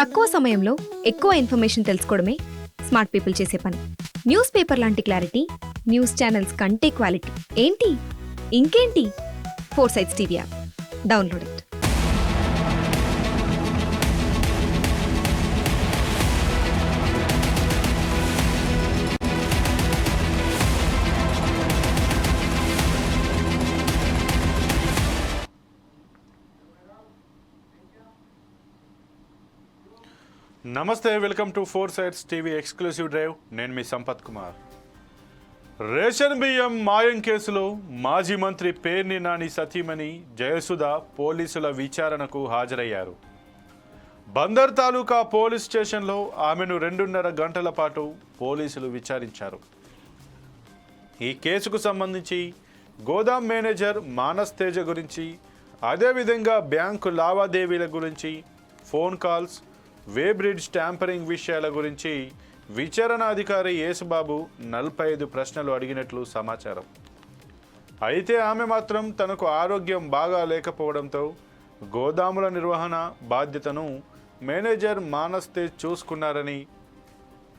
తక్కువ సమయంలో ఎక్కువ ఇన్ఫర్మేషన్ తెలుసుకోవడమే స్మార్ట్ పీపుల్ చేసే పని. న్యూస్ పేపర్ లాంటి క్లారిటీ న్యూస్ ఛానల్స్ కంటే క్వాలిటీ. ఏంటి? ఇంకేంటి? Four sides TV app. Download నమస్తే welcome to four sides TV exclusive drive. నేను మీ సంపత్ కుమార్. రేషన్ బియ్యం మాయం కేసులో మాజీ మంత్రి పేర్ని నాని సతీమణి జయసుధ పోలీసుల విచారణకు హాజరయ్యారు. బందర్ తాలూకా పోలీస్ స్టేషన్లో ఆమెను రెండున్నర గంటల పాటు పోలీసులు విచారించారు. ఈ కేసుకు సంబంధించి గోదాం మేనేజర్ మానస్ తేజ గురించి అదేవిధంగా బ్యాంకు లావాదేవీల గురించి ఫోన్ కాల్స్ వేబ్రిడ్జ్ ట్యాంపరింగ్ విషయాల గురించి విచారణాధికారి యేసుబాబు నలభై ఐదు ప్రశ్నలు అడిగినట్లు సమాచారం. అయితే ఆమె మాత్రం తనకు ఆరోగ్యం బాగా లేకపోవడంతో గోదాముల నిర్వహణ బాధ్యతను మేనేజర్ మానస్తే చూసుకున్నారని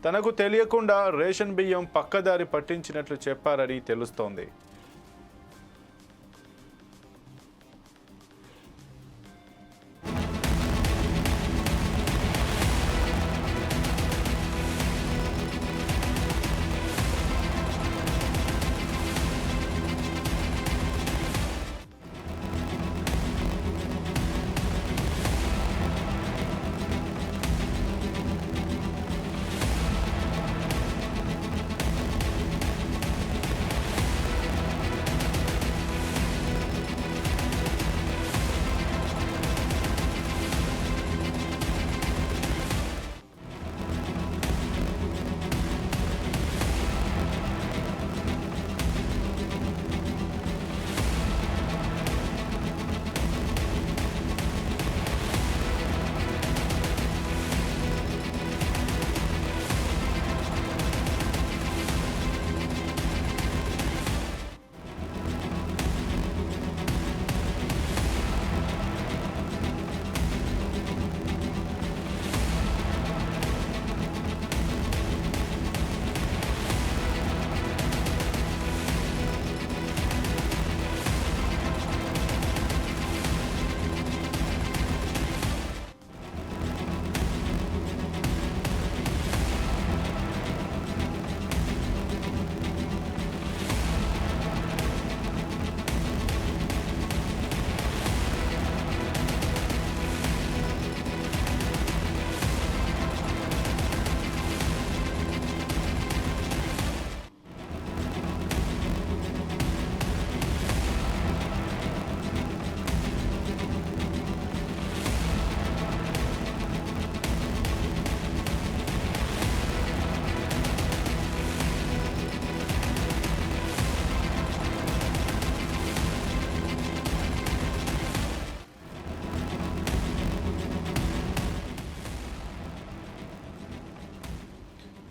తనకు తెలియకుండా రేషన్ బియ్యం పక్కదారి పట్టించినట్లు చెప్పారని తెలుస్తోంది.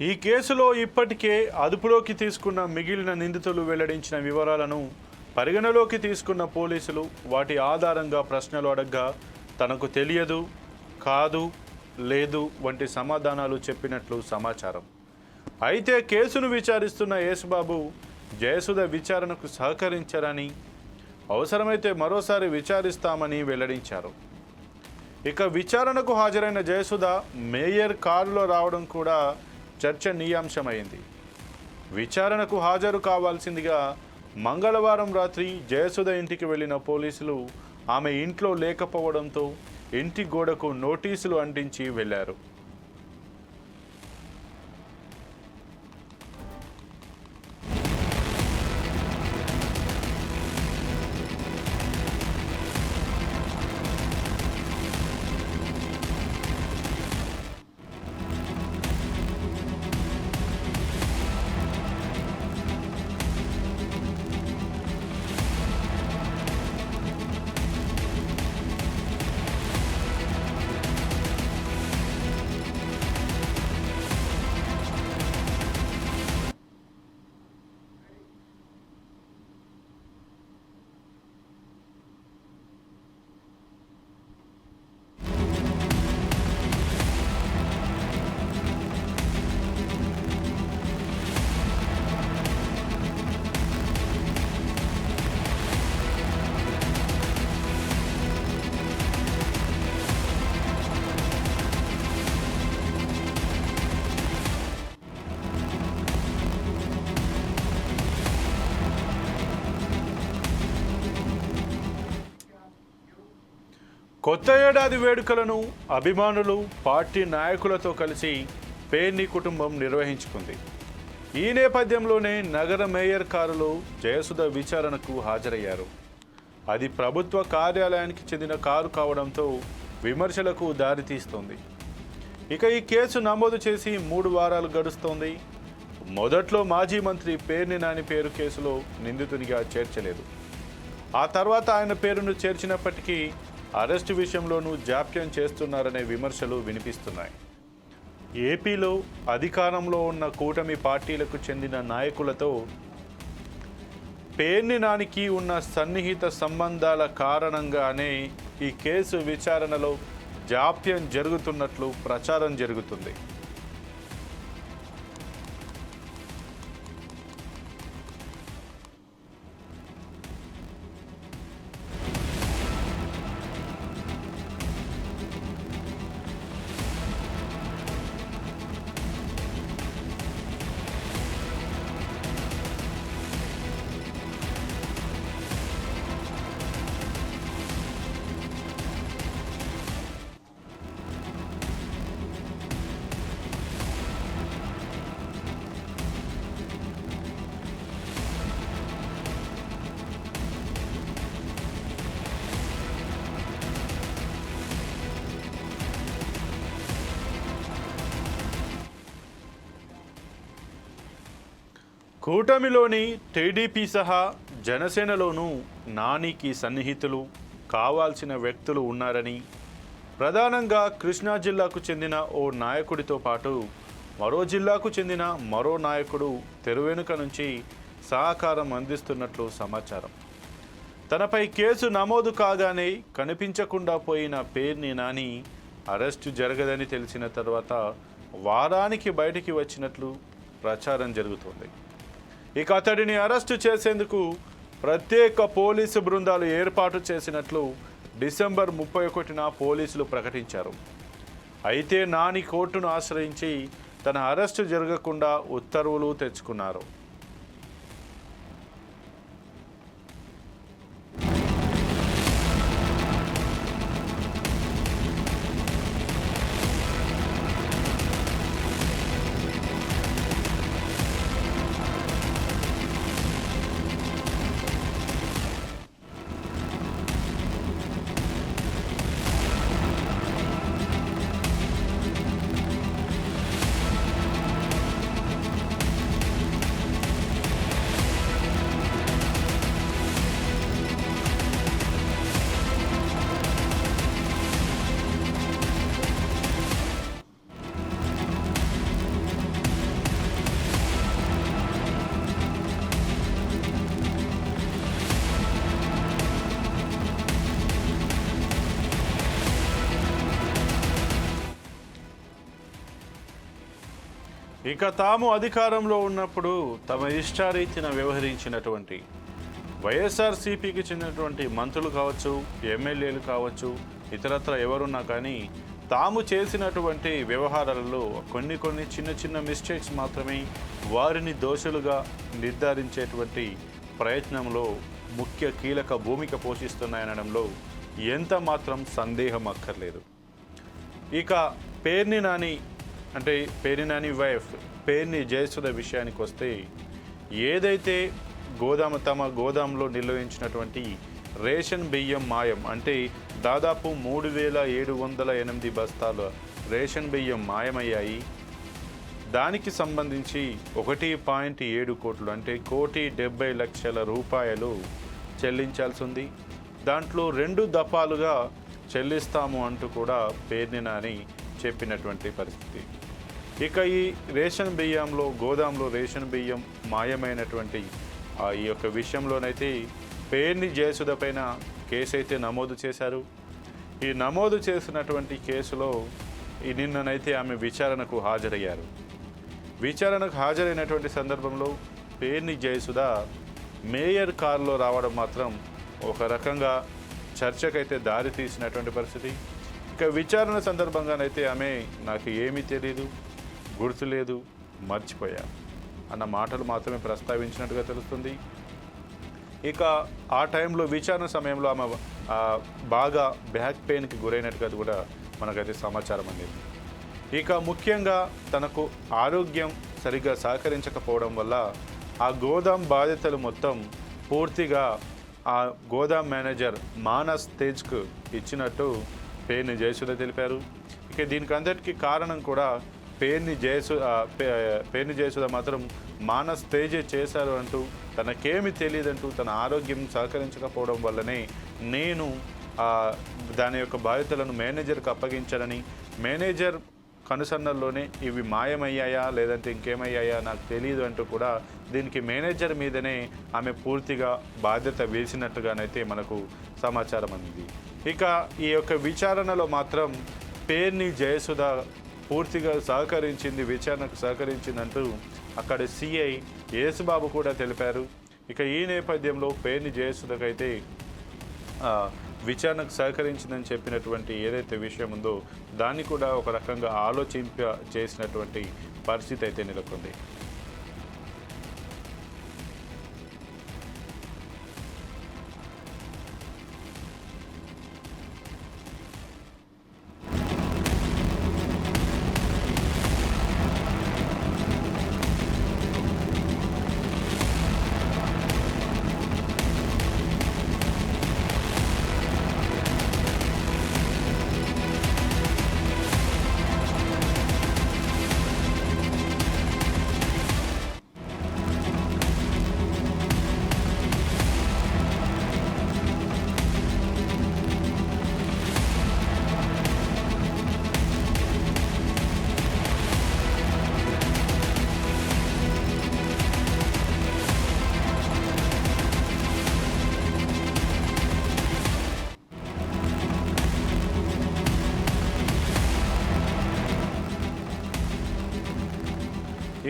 ఈ కేసులో ఇప్పటికే అదుపులోకి తీసుకున్న మిగిలిన నిందితులు వెల్లడించిన వివరాలను పరిగణలోకి తీసుకున్న పోలీసులు వాటి ఆధారంగా ప్రశ్నలు అడగ్గా తనకు తెలియదు కాదు లేదు వంటి సమాధానాలు చెప్పినట్లు సమాచారం. అయితే కేసును విచారిస్తున్న యేసుబాబు జయసుధ విచారణకు సహకరించారని అవసరమైతే మరోసారి విచారిస్తామని వెల్లడించారు. ఇక విచారణకు హాజరైన జయసుధ మేయర్ కారులో రావడం కూడా చర్చనీయాంశమైంది విచారణకు హాజరు కావాల్సిందిగా మంగళవారం రాత్రి జయసుధ ఇంటికి వెళ్ళిన పోలీసులు ఆమె ఇంట్లో లేకపోవడంతో ఇంటి గోడకు నోటీసులు అంటించి వెళ్ళారు. కొత్త ఏడాది వేడుకలను అభిమానులు పార్టీ నాయకులతో కలిసి పేర్ని కుటుంబం నిర్వహించుకుంది. ఈ నేపథ్యంలోనే నగర మేయర్ కారులో జయసుధ విచారణకు హాజరయ్యారు. అది ప్రభుత్వ కార్యాలయానికి చెందిన కారు కావడంతో విమర్శలకు దారితీస్తోంది. ఇక ఈ కేసు నమోదు చేసి మూడు వారాలు గడుస్తోంది. మొదట్లో మాజీ మంత్రి పేర్ని నాని పేరు కేసులో నిందితునిగా చేర్చలేదు. ఆ తర్వాత ఆయన పేరును చేర్చినప్పటికీ అరెస్టు విషయంలోనూ జాప్యం చేస్తున్నారనే విమర్శలు వినిపిస్తున్నాయి. ఏపీలో అధికారంలో ఉన్న కూటమి పార్టీలకు చెందిన నాయకులతో పేర్ని నానికి ఉన్న సన్నిహిత సంబంధాల కారణంగానే ఈ కేసు విచారణలో జాప్యం జరుగుతున్నట్లు ప్రచారం జరుగుతుంది. కూటమిలోని టీడీపీ సహా జనసేనలోనూ నానికి సన్నిహితులు కావాల్సిన వ్యక్తులు ఉన్నారని ప్రధానంగా కృష్ణా జిల్లాకు చెందిన ఓ నాయకుడితో పాటు మరో జిల్లాకు చెందిన మరో నాయకుడు తెరువెనుక నుంచి సహకారం అందిస్తున్నట్లు సమాచారం. తనపై కేసు నమోదు కాగానే కనిపించకుండా పోయిన పేర్ని నాని అరెస్టు జరగదని తెలిసిన తర్వాత వారానికి బయటికి వచ్చినట్లు ప్రచారం జరుగుతోంది. ఇక అతడిని అరెస్టు చేసేందుకు ప్రత్యేక పోలీసు బృందాలు ఏర్పాటు చేసినట్లు డిసెంబర్ ముప్పై ఒకటిన పోలీసులు ప్రకటించారు. అయితే నాని కోర్టును ఆశ్రయించి తన అరెస్టు జరగకుండా ఉత్తర్వులు తెచ్చుకున్నారు. ఇక తాము అధికారంలో ఉన్నప్పుడు తమ ఇష్టారీతిన వ్యవహరించినటువంటి వైఎస్ఆర్సీపీకి చెందినటువంటి మంత్రులు కావచ్చు ఎమ్మెల్యేలు కావచ్చు ఇతరత్ర ఎవరున్నా కానీ తాము చేసినటువంటి వ్యవహారాలలో కొన్ని కొన్ని చిన్న చిన్న మిస్టేక్స్ మాత్రమే వారిని దోషులుగా నిర్ధారించేటువంటి ప్రయత్నంలో ముఖ్య కీలక భూమిక పోషిస్తున్నాయనడంలో ఎంత మాత్రం సందేహం అక్కర్లేదు. ఇక పేర్ని నాని అంటే పేర్నినాని వైఫ్ పేర్ని జయసుధ విషయానికి వస్తే ఏదైతే గోదాము తమ గోదాంలో నిల్వహించినటువంటి రేషన్ బియ్యం మాయం అంటే దాదాపు మూడు వేల ఏడు వందల ఎనిమిది బస్తాల రేషన్ బియ్యం మాయమయ్యాయి. దానికి సంబంధించి ఒకటి పాయింట్ ఏడు కోట్లు అంటే కోటి డెబ్బై లక్షల రూపాయలు చెల్లించాల్సి ఉంది. దాంట్లో రెండు దఫాలుగా చెల్లిస్తాము అంటూ కూడా పేర్ని నాని చెప్పినటువంటి పరిస్థితి. ఇక ఈ రేషన్ బియ్యంలో గోదాంలో రేషన్ బియ్యం మాయమైనటువంటి ఆ ఈ యొక్క విషయంలోనైతే పేర్ని జయసుధ పైన కేసు అయితే నమోదు చేశారు. ఈ నమోదు చేసినటువంటి కేసులో ఈ నిన్ననైతే ఆమె విచారణకు హాజరయ్యారు. విచారణకు హాజరైనటువంటి సందర్భంలో పేర్ని జయసుధ మేయర్ కారులో రావడం మాత్రం ఒక రకంగా చర్చకైతే దారి తీసినటువంటి పరిస్థితి. ఇక విచారణ సందర్భంగానైతే ఆమె నాకు ఏమీ తెలియదు గుర్తులేదు మర్చిపోయా అన్న మాటలు మాత్రమే ప్రస్తావించినట్టుగా తెలుస్తుంది. ఇక ఆ టైంలో విచారణ సమయంలో ఆమె బాగా బ్యాక్ పెయిన్కి గురైనట్టుగా కూడా మనకైతే సమాచారం అందింది. ఇక ముఖ్యంగా తనకు ఆరోగ్యం సరిగ్గా సహకరించకపోవడం వల్ల ఆ గోదాం బాధ్యతలు మొత్తం పూర్తిగా ఆ గోదాం మేనేజర్ మానస్ తేజ్కు ఇచ్చినట్టు పేర్ని జయసుధ తెలిపారు. ఇక దీనికి అందరికీ కారణం కూడా పేర్ని జయసు పేర్ని జయసుధ మాత్రం మానస్ తేజ చేశారు అంటూ తనకేమి తెలియదంటూ తన ఆరోగ్యం సహకరించకపోవడం వల్లనే నేను దాని యొక్క బాధ్యతలను మేనేజర్కి అప్పగించానని మేనేజర్ కనుసన్నల్లోనే ఇవి మాయమయ్యాయా లేదంటే ఇంకేమయ్యాయా నాకు తెలియదు అంటూ కూడా దీనికి మేనేజర్ మీదనే ఆమె పూర్తిగా బాధ్యత వేసినట్టుగానైతే మనకు సమాచారం అందింది. ఇక ఈ యొక్క విచారణలో మాత్రం పేర్ని జయసుధ పూర్తిగా సహకరించింది విచారణకు సహకరించిందంటూ అక్కడ సిఐ యేసుబాబు కూడా తెలిపారు. ఇక ఈ నేపథ్యంలో పేర్ని జయసుధకైతే విచారణకు సహకరించిందని చెప్పినటువంటి ఏదైతే విషయం ఉందో దాన్ని కూడా ఒక రకంగా ఆలోచింప చేసినటువంటి పరిస్థితి అయితే నెలకొంది.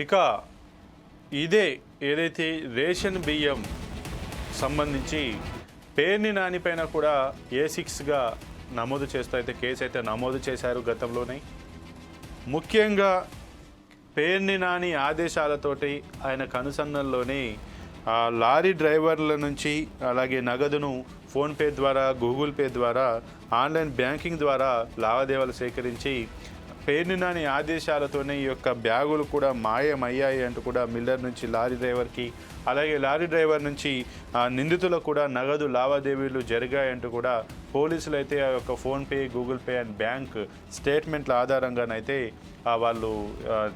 ఇక ఇదే ఏదైతే రేషన్ బియ్యం సంబంధించి పేర్ని నానిపైన కూడా ఏ సిక్స్గా నమోదు చేస్తూ అయితే కేసు అయితే నమోదు చేశారు గతంలోనే. ముఖ్యంగా పేర్ని నాని ఆదేశాలతోటి ఆయన అనుసంధానంలోనే ఆ లారీ డ్రైవర్ల నుంచి అలాగే నగదును ఫోన్పే ద్వారా గూగుల్ పే ద్వారా ఆన్లైన్ బ్యాంకింగ్ ద్వారా లావాదేవీలు సేకరించి పేర్నినాని ఆదేశాలతోనే ఈ యొక్క బ్యాగులు కూడా మాయమయ్యాయి అంటూ కూడా మిల్లర్ నుంచి లారీ డ్రైవర్కి అలాగే లారీ డ్రైవర్ నుంచి ఆ, నిందితులకు కూడా నగదు లావాదేవీలు జరిగాయంటూ కూడా పోలీసులు అయితే ఆ యొక్క PhonePe Google Pay and bank స్టేట్మెంట్ల ఆధారంగానైతే వాళ్ళు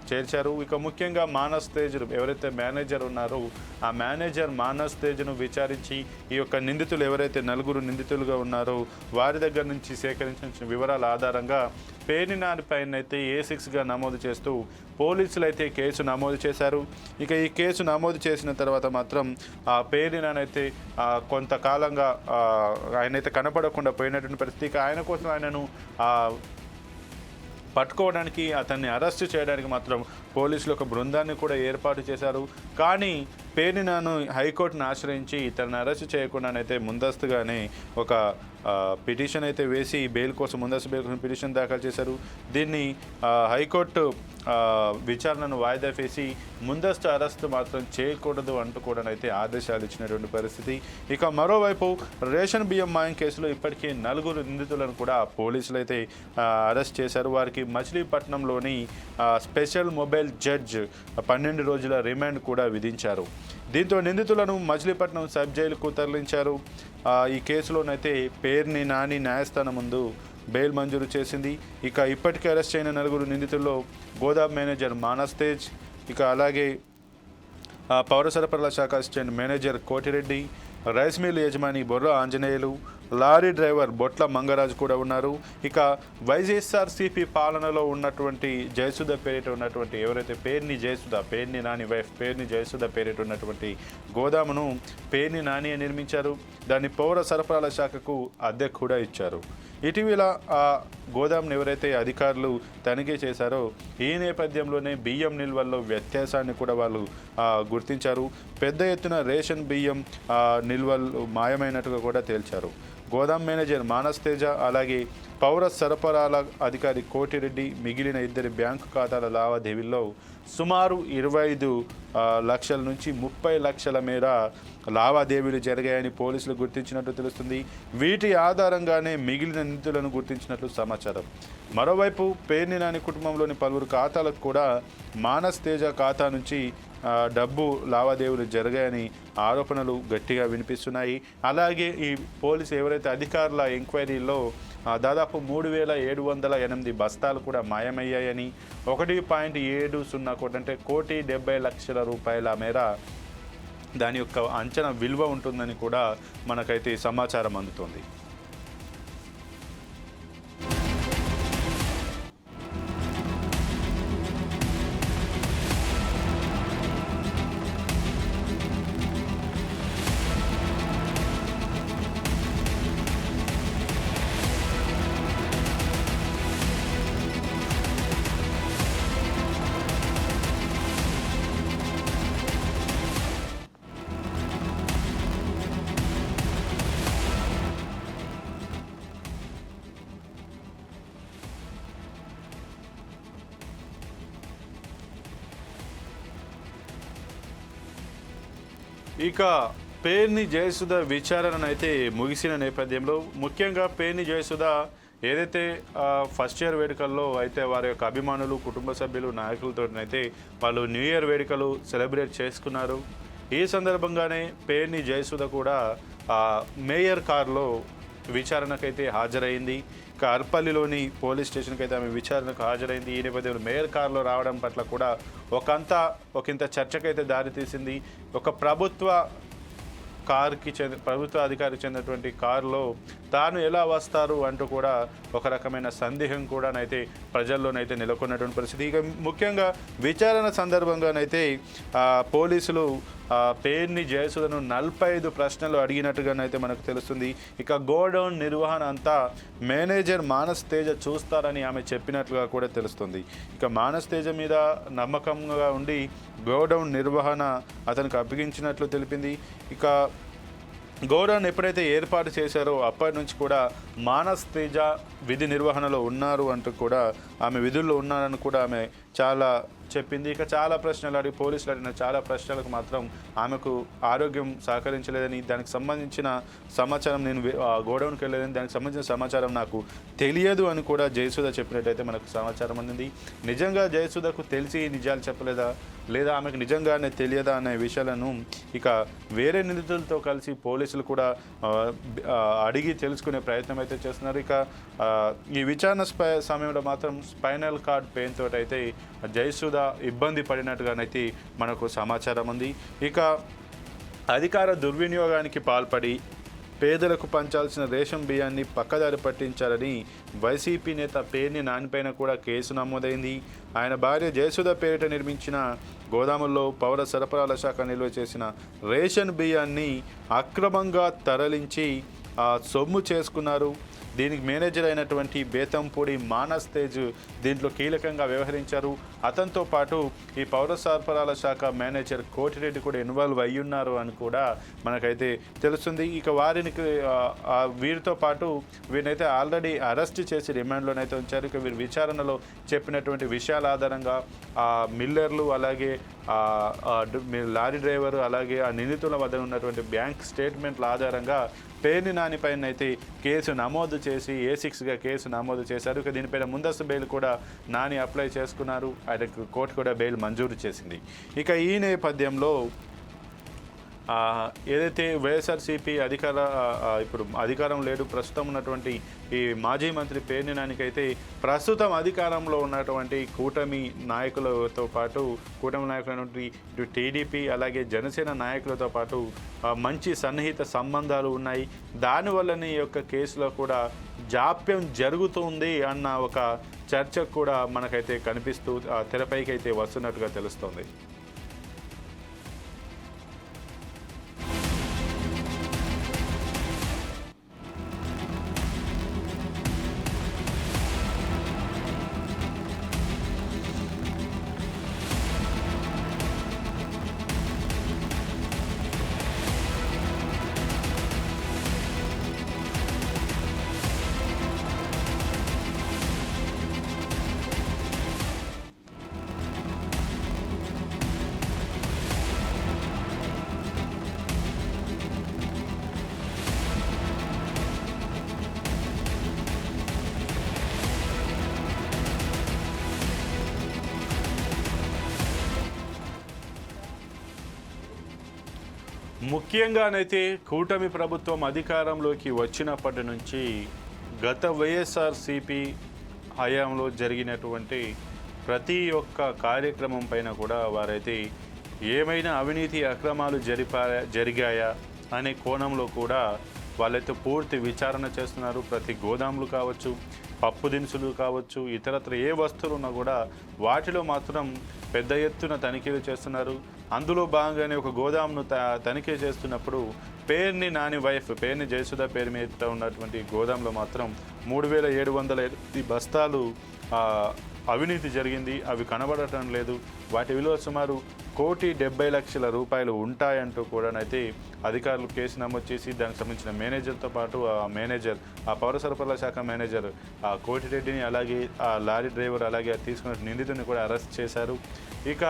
చేర్చారు. ఇక ముఖ్యంగా మానస్ తేజ్ను ఎవరైతే మేనేజర్ ఉన్నారో ఆ మేనేజర్ మానస్ తేజ్ను విచారించి ఈ యొక్క నిందితులు ఎవరైతే నలుగురు నిందితులుగా ఉన్నారో వారి దగ్గర నుంచి సేకరించిన వివరాల ఆధారంగా పేర్ని పైన అయితే ఏ సిక్స్గా నమోదు చేస్తూ పోలీసులు అయితే కేసు నమోదు చేశారు. ఇక ఈ కేసు నమోదు చేసిన తర్వాత మాత్రం ఆ పేరునైతే కొంతకాలంగా ఆయనైతే కనపడకుండా పోయినటువంటి పరిస్థితి. ఇక ఆయన కోసం ఆయనను పట్టుకోవడానికి అతన్ని అరెస్ట్ చేయడానికి మాత్రం పోలీసులు ఒక బృందాన్ని కూడా ఏర్పాటు చేశారు. కానీ పేర్నినాను హైకోర్టును ఆశ్రయించి ఇతన్ని అరెస్ట్ చేయకుండానైతే ముందస్తుగానే ఒక పిటిషన్ అయితే వేసి బెయిల్ కోసం ముందస్తు బెయిల్ కోసం పిటిషన్ దాఖలు చేశారు. దీన్ని హైకోర్టు విచారణను వాయిదా వేసి ముందస్తు అరెస్ట్ మాత్రం చేయకూడదు అంటూ కూడా అయితే ఆదేశాలు ఇచ్చినటువంటి పరిస్థితి. ఇక మరోవైపు రేషన్ బియ్యం మాయం కేసులో ఇప్పటికీ నలుగురు నిందితులను కూడా పోలీసులు అయితే అరెస్ట్ చేశారు. వారికి మచిలీపట్నంలోని స్పెషల్ మొబైల్ జడ్జ్ పన్నెండు రోజుల రిమాండ్ కూడా విధించారు. దీంతో నిందితులను మచిలీపట్నం సబ్ జైలుకు తరలించారు ఈ కేసులోనైతే పేరుని నాని న్యాయస్థానం ముందు బెయిల్ మంజూరు చేసింది. ఇక ఇప్పటికే అరెస్ట్ అయిన నలుగురు నిందితుల్లో గోదాం మేనేజర్ మానస్ తేజ్ ఇక అలాగే పౌర సరఫరాల శాఖ assistant manager Kotireddy rice mill యజమాని బొర్ర ఆంజనేయులు లారీ డ్రైవర్ బొట్ల మంగరాజు కూడా ఉన్నారు. ఇక వైఎస్ఆర్సీపీ పాలనలో ఉన్నటువంటి జయసుధ పేరిట ఉన్నటువంటి ఎవరైతే పేర్ని జయసుధ పేర్ని నాని వైఫ్ పేర్ని జయసుధ పేరిట ఉన్నటువంటి గోదామును పేర్ని నాని నిర్మించారు. దాన్ని పౌర సరఫరాల శాఖకు అద్దె కూడా ఇచ్చారు. ఇటీవల ఆ గోదాంను ఎవరైతే అధికారులు తనిఖీ చేశారో ఈ నేపథ్యంలోనే బియ్యం నిల్వల్లో వ్యత్యాసాన్ని కూడా వాళ్ళు గుర్తించారు. పెద్ద ఎత్తున రేషన్ బియ్యం నిల్వలు మాయమైనట్టుగా కూడా తేల్చారు. గోదాం మేనేజర్ మానస్ తేజ అలాగే పౌర సరఫరాల అధికారి కోటిరెడ్డి మిగిలిన ఇద్దరి బ్యాంకు ఖాతాల లావాదేవీల్లో సుమారు ఇరవై ఐదు లక్షల నుంచి ముప్పై లక్షల మేర లావాదేవీలు జరిగాయని పోలీసులు గుర్తించినట్లు తెలుస్తుంది. వీటి ఆధారంగానే మిగిలిన నిధులను గుర్తించినట్లు సమాచారం. మరోవైపు పేర్ని నాని కుటుంబంలోని పలువురు ఖాతాలకు కూడా మానస్ తేజ ఖాతా నుంచి డబ్బు లావాదేవీలు జరిగాయని ఆరోపణలు గట్టిగా వినిపిస్తున్నాయి. అలాగే ఈ పోలీసు ఎవరైతే అధికారుల ఎంక్వైరీలో దాదాపు మూడు వేల ఏడు వందల ఎనిమిది బస్తాలు కూడా మాయమయ్యాయని ఒకటి పాయింట్ ఏడు సున్నా కోటి అంటే కోటి డెబ్బై లక్షల రూపాయల మేర దాని యొక్క అంచనా విలువ ఉంటుందని కూడా మనకైతే సమాచారం అందుతోంది. ఇక పేర్ని జయసుధ విచారణ అయితే ముగిసిన నేపథ్యంలో ముఖ్యంగా పేర్ని జయసుధ ఏదైతే ఫస్ట్ ఇయర్ వేడుకల్లో అయితే వారి యొక్క అభిమానులు కుటుంబ సభ్యులు నాయకులతో అయితే వాళ్ళు న్యూ ఇయర్ వేడుకలు సెలబ్రేట్ చేసుకున్నారు. ఈ సందర్భంగానే పేర్ని జయసుధ కూడా మేయర్ కారులో విచారణకైతే హాజరైంది ఇక అర్పల్లిలోని పోలీస్ స్టేషన్కి అయితే ఆమె విచారణకు హాజరైంది. ఈ నేపథ్యంలో మేయర్ కారులో రావడం పట్ల కూడా ఒకంత ఒకంత చర్చకైతే దారితీసింది ఒక ప్రభుత్వ కార్కి చెంది ప్రభుత్వ అధికారికి చెందినటువంటి కారులో తాను ఎలా వస్తారు అంటూ కూడా ఒక రకమైన సందేహం కూడానైతే ప్రజల్లోనైతే నెలకొన్నటువంటి పరిస్థితి. ఇక ముఖ్యంగా విచారణ సందర్భంగానైతే పోలీసులు పేర్ని జయసుధను నలభై ఐదు ప్రశ్నలు అడిగినట్టుగానైతే మనకు తెలుస్తుంది. ఇక గోడౌన్ నిర్వహణ అంతా మేనేజర్ మానస్ తేజ చూస్తారని ఆమె చెప్పినట్లుగా కూడా తెలుస్తుంది. ఇక మానస్ తేజ మీద నమ్మకంగా ఉండి గోడౌన్ నిర్వహణ అతనికి అప్పగించినట్లు తెలిపింది. ఇక గౌరవన్ ఎప్పుడైతే ఏర్పాటు చేశారో అప్పటి నుంచి కూడా మానస్ తేజ విధి నిర్వహణలో ఉన్నారు అంటూ కూడా ఆమె విధుల్లో ఉన్నారని కూడా ఆమె చాలా చెప్పింది. ఇక చాలా ప్రశ్నలు అడిగి పోలీసులు అడిగిన చాలా ప్రశ్నలకు మాత్రం ఆమెకు ఆరోగ్యం సహకరించలేదని దానికి సంబంధించిన సమాచారం నేను ఆ గోడౌన్కి వెళ్ళలేదని దానికి సంబంధించిన సమాచారం నాకు తెలియదు అని కూడా జయసుధ చెప్పినట్టయితే మనకు సమాచారం అందింది. నిజంగా జయసుధకు తెలిసి ఈ నిజాలు చెప్పలేదా? లేదా ఆమెకు నిజంగానే తెలియదా అనే విషయాలను ఇక వేరే నిందితులతో కలిసి పోలీసులు కూడా అడిగి తెలుసుకునే ప్రయత్నం అయితే చేస్తున్నారు. ఇక ఈ విచారణ సమయంలో మాత్రం స్పైనల్ కార్డ్ పెయిన్ తోటి అయితే జయసుధ ఇబ్బంది పడినట్టుగానైతే మనకు సమాచారం ఉంది. ఇక అధికార దుర్వినియోగానికి పాల్పడి పేదలకు పంచాల్సిన రేషన్ బియ్యాన్ని పక్కదారి పట్టించాలని వైసీపీ నేత పేర్ని నానిపైన కూడా కేసు నమోదైంది. ఆయన భార్య జయసుధ పేరిట నిర్మించిన గోదాముల్లో పౌర సరఫరాల శాఖ నిల్వ చేసిన రేషన్ బియ్యాన్ని అక్రమంగా తరలించి ఆ, సొమ్ము చేసుకున్నారు. దీనికి మేనేజర్ అయినటువంటి బేతంపూడి మానస్ తేజ్ దీంట్లో కీలకంగా వ్యవహరించారు. అతనితో పాటు ఈ పౌర సరఫరాల శాఖ మేనేజర్ కోటిరెడ్డి కూడా ఇన్వాల్వ్ అయ్యున్నారు అని కూడా మనకైతే తెలుస్తుంది. ఇక వారిని వీరితో పాటు వీరినైతే ఆల్రెడీ అరెస్ట్ చేసి రిమాండ్లోనైతే ఉంచారు. ఇక వీరి విచారణలో చెప్పినటువంటి విషయాల ఆధారంగా ఆ మిల్లర్లు అలాగే మీ లారీ డ్రైవర్ అలాగే ఆ నిందితుల వద్ద ఉన్నటువంటి బ్యాంక్ స్టేట్మెంట్ల ఆధారంగా పేర్ని నానిపైన అయితే కేసు నమోదు చేసి ఏ సిక్స్గా కేసు నమోదు చేశారు. ఇక దీనిపైన ముందస్తు బెయిల్ కూడా నాని అప్లై చేసుకున్నారు. ఆయనకు కోర్టు కూడా బెయిల్ మంజూరు చేసింది. ఇక ఈ నేపథ్యంలో ఏదైతే వైఎస్ఆర్సీపీ అధికార ఇప్పుడు అధికారం లేడు ప్రస్తుతం ఉన్నటువంటి ఈ మాజీ మంత్రి పేర్ని నానికైతే ప్రస్తుతం అధికారంలో ఉన్నటువంటి కూటమి నాయకులతో పాటు కూటమి నాయకులైనటువంటి ఇటు టీడీపీ అలాగే జనసేన నాయకులతో పాటు మంచి సన్నిహిత సంబంధాలు ఉన్నాయి. దానివల్లనే ఈ యొక్క కేసులో కూడా జాప్యం జరుగుతుంది అన్న ఒక చర్చ కూడా మనకైతే కనిపిస్తూ ఆ, తెరపైకి అయితే వస్తున్నట్టుగా తెలుస్తోంది. ముఖ్యంగానైతే కూటమి ప్రభుత్వం అధికారంలోకి వచ్చినప్పటి నుంచి గత వైఎస్ఆర్సిపి హయాంలో జరిగినటువంటి ప్రతి ఒక్క కార్యక్రమం పైన కూడా వారైతే ఏమైనా అవినీతి అక్రమాలు జరిపా జరిగాయా అనే కోణంలో కూడా వాళ్ళైతే పూర్తి విచారణ చేస్తున్నారు. ప్రతి గోదాములు కావచ్చు పప్పు దినుసులు కావచ్చు ఇతరత్ర ఏ వస్తువులు ఉన్నా కూడా వాటిలో మాత్రం పెద్ద ఎత్తున తనిఖీలు చేస్తున్నారు. అందులో భాగంగానే ఒక గోదాంను త తనిఖీ చేస్తున్నప్పుడు పేర్ని నాని వైఫ్ పేర్ని జయసుధ పేరు మీద ఉన్నటువంటి గోదాంలో మాత్రం మూడు వేల ఏడు వందల ఎనిమిది బస్తాలు అవినీతి జరిగింది. అవి కనబడటం లేదు. వాటి విలువ సుమారు కోటి డెబ్బై లక్షల రూపాయలు ఉంటాయంటూ కూడానైతే అధికారులు కేసు నమోదు చేసి దానికి సంబంధించిన మేనేజర్తో పాటు ఆ మేనేజర్ ఆ పౌర సరఫరాల శాఖ మేనేజర్ ఆ కోటిరెడ్డిని అలాగే ఆ లారీ డ్రైవర్ అలాగే తీసుకున్న నిందితుడిని కూడా అరెస్ట్ చేశారు. ఇక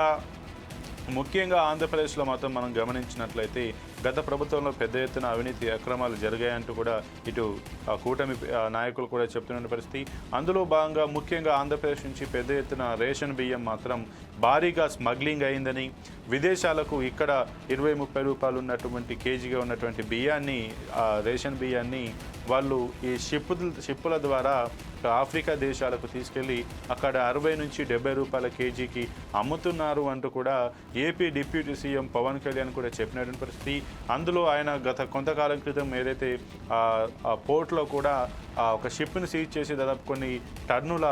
ముఖ్యంగా ఆంధ్రప్రదేశ్లో మాత్రం మనం గమనించినట్లయితే గత ప్రభుత్వంలో పెద్ద ఎత్తున అవినీతి అక్రమాలు జరిగాయంటూ కూడా ఇటు ఆ కూటమి నాయకులు కూడా చెప్తున్న పరిస్థితి. అందులో భాగంగా ముఖ్యంగా ఆంధ్రప్రదేశ్ నుంచి పెద్ద ఎత్తున రేషన్ బియ్యం మాత్రం భారీగా స్మగ్లింగ్ అయిందని విదేశాలకు ఇక్కడ ఇరవై ముప్పై రూపాయలు ఉన్నటువంటి కేజీగా ఉన్నటువంటి బియ్యాన్ని ఆ రేషన్ బియ్యాన్ని వాళ్ళు ఈ షిప్ షిప్పుల ద్వారా ఆఫ్రికా దేశాలకు తీసుకెళ్ళి అక్కడ అరవై నుంచి డెబ్బై రూపాయల కేజీకి అమ్ముతున్నారు అంటూ కూడా AP deputy CM Pawan Kalyan కూడా చెప్పినటువంటి పరిస్థితి. అందులో ఆయన గత కొంతకాలం క్రితం ఏదైతే ఆ, పోర్ట్లో కూడా ఆ, ఒక షిప్ని సీజ్ చేసి దాదాపు కొన్ని టన్నుల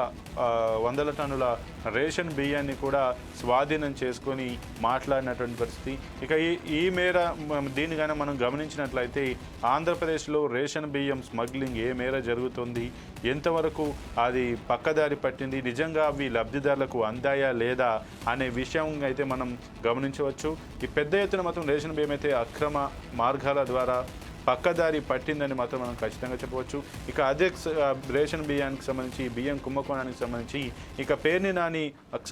వందల టన్నుల రేషన్ బియ్యాన్ని కూడా స్వాధీనం చేసుకొని మాట్లాడినటువంటి పరిస్థితి. ఇక ఈ ఈ మేర దీనికైనా మనం గమనించినట్లయితే ఆంధ్రప్రదేశ్లో రేషన్ బియ్యం స్మగ్లింగ్ ఏ మేర జరుగుతుంది? ఎంతవరకు అది పక్కదారి పట్టింది? నిజంగా అవి లబ్ధిదారులకు అందాయా లేదా అనే విషయం అయితే మనం గమనించవచ్చు. ఈ పెద్ద ఎత్తున మాత్రం రేషన్ బియ్యం అయితే అక్రమ మార్గాల ద్వారా పక్కదారి పట్టిందని మాత్రం మనం ఖచ్చితంగా చెప్పవచ్చు. ఇక అదే రేషన్ బియ్యానికి సంబంధించి బియ్యం కుంభకోణానికి సంబంధించి ఇక పేర్ని నాని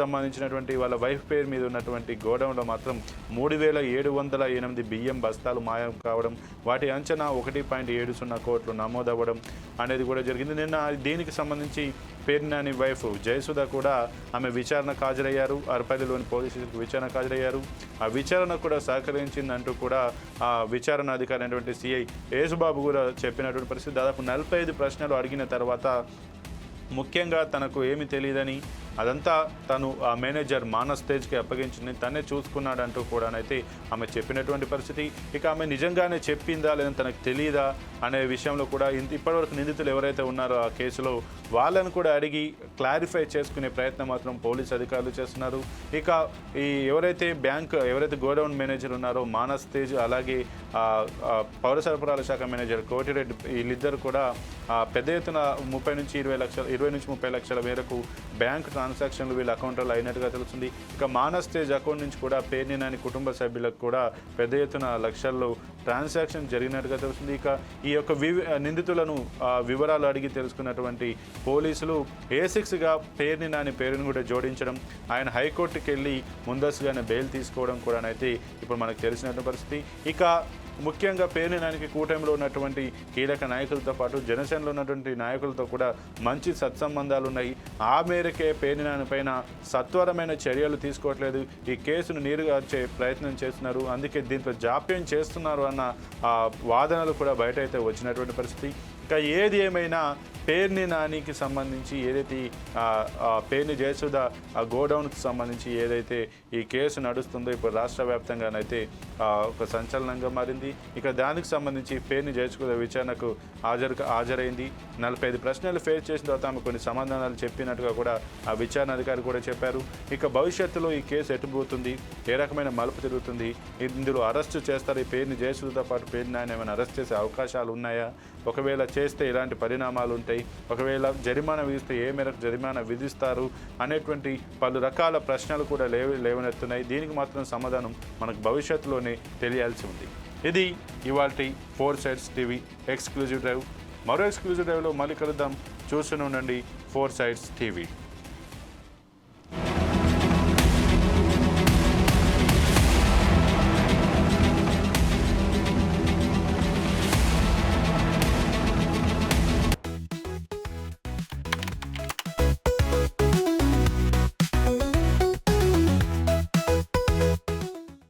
సంబంధించినటువంటి వాళ్ళ వైఫ్ పేరు మీద ఉన్నటువంటి గోడౌన్లో మాత్రం మూడు వేల ఏడు వందల ఎనిమిది బియ్యం బస్తాలు మాయం కావడం వాటి అంచనా ఒకటి పాయింట్ ఏడు సున్నా కోట్లు నమోదవ్వడం అనేది కూడా జరిగింది. నిన్న దీనికి సంబంధించి పేర్నాని వైఫ్ జయసుధ కూడా ఆమె విచారణకు హాజరయ్యారు. అరపల్లిలోని పోలీసులకు విచారణకు హాజరయ్యారు. ఆ విచారణ కూడా సహకరించిందంటూ కూడా ఆ విచారణ అధికారి అయినటువంటి సిఐ యేసుబాబు కూడా చెప్పినటువంటి పరిస్థితి. దాదాపు నలభై ఐదు ప్రశ్నలు అడిగిన తర్వాత ముఖ్యంగా తనకు ఏమి తెలియదని అదంతా తను ఆ మేనేజర్ మానస్ తేజ్కి అప్పగించింది. తనే చూసుకున్నాడంటూ కూడానైతే ఆమె చెప్పినటువంటి పరిస్థితి. ఇక ఆమె నిజంగానే చెప్పిందా లేదని తనకు తెలియదా అనే విషయంలో కూడా ఇంత- ఇప్పటివరకు నిందితులు ఎవరైతే ఉన్నారో ఆ కేసులో వాళ్ళని కూడా అడిగి క్లారిఫై చేసుకునే ప్రయత్నం మాత్రం పోలీస్ అధికారులు చేస్తున్నారు. ఇక ఈ ఎవరైతే బ్యాంక్ ఎవరైతే గోడౌన్ మేనేజర్ ఉన్నారో మానస్ తేజ్ అలాగే పౌర సరఫరాల శాఖ మేనేజర్ కోటిరెడ్డి వీళ్ళిద్దరు కూడా పెద్ద ఎత్తున ముప్పై నుంచి ఇరవై లక్షల ఇరవై నుంచి ముప్పై లక్షల మేరకు బ్యాంక్ ట్రాన్సాక్షన్లు వీళ్ళ అకౌంట్లో అయినట్టుగా తెలుస్తుంది. ఇక మానస్ తేజ్ అకౌంట్ నుంచి కూడా పేర్ని నాని కుటుంబ సభ్యులకు కూడా పెద్ద ఎత్తున లక్షల్లో ట్రాన్సాక్షన్ జరిగినట్టుగా తెలుస్తుంది. ఇక ఈ యొక్క వివి నిందితులను వివరాలు అడిగి తెలుసుకున్నటువంటి పోలీసులు ఏ సిక్స్గా పేరుని నాని పేరుని కూడా జోడించడం ఆయన హైకోర్టుకి వెళ్ళి ముందస్తుగానే బెయిల్ తీసుకోవడం కూడా అయితే ఇప్పుడు మనకు తెలిసినటువంటి పరిస్థితి. ఇక ముఖ్యంగా పేరుని నానికి కూటమిలో ఉన్నటువంటి కీలక నాయకులతో పాటు జనసేనలో ఉన్నటువంటి నాయకులతో కూడా మంచి సత్సంబంధాలు ఉన్నాయి. ఆ మేరకే పేర్నినాని పైన సత్వరమైన చర్యలు తీసుకోవట్లేదు. ఈ కేసును నీరుగార్చే ప్రయత్నం చేస్తున్నారు. అందుకే దీంట్లో జాప్యం చేస్తున్నారు అన్న ఆ, వాదనలు కూడా బయట అయితే వచ్చినటువంటి పరిస్థితి. ఇక ఏది ఏమైనా పేర్ని నానికి సంబంధించి ఏదైతే పేర్ని జయసుధ ఆ గోడౌన్కి సంబంధించి ఏదైతే ఈ కేసు నడుస్తుందో ఇప్పుడు రాష్ట్ర వ్యాప్తంగానైతే ఒక సంచలనంగా మారింది. ఇక దానికి సంబంధించి పేర్ని జయసుధ విచారణకు హాజరు హాజరైంది. నలభై ఐదు ప్రశ్నలు ఫేస్ చేసిన తర్వాత ఆమె కొన్ని సమాధానాలు చెప్పినట్టుగా కూడా ఆ విచారణ అధికారి కూడా చెప్పారు. ఇక భవిష్యత్తులో ఈ కేసు ఎటుపోతుంది ఏ రకమైన మలుపు తిరుగుతుంది? ఇందులో అరెస్టు చేస్తారు? ఈ పేరుని జయసుధతో పాటు పేరుని ఆయన ఏమైనా అరెస్ట్ చేసే అవకాశాలు ఉన్నాయా? ఒకవేళ చేస్తే ఇలాంటి పరిణామాలు ఉంటాయి ఒకవేళ జరిమానా విధిస్తే ఏ మేరకు జరిమానా విధిస్తారు అనేటువంటి పలు రకాల ప్రశ్నలు కూడా లేవ లేవనెత్తున్నాయి. దీనికి మాత్రం సమాధానం మనకు భవిష్యత్తులోనే తెలియాల్సి ఉంది. ఇది ఇవాల్టి four sides TV exclusive drive. మరో ఎక్స్క్లూజివ్ డ్రైవ్లో మళ్ళీ కలుద్దాం. చూస్తూనే ఉండండి ఫోర్ సైడ్స్ టీవీ.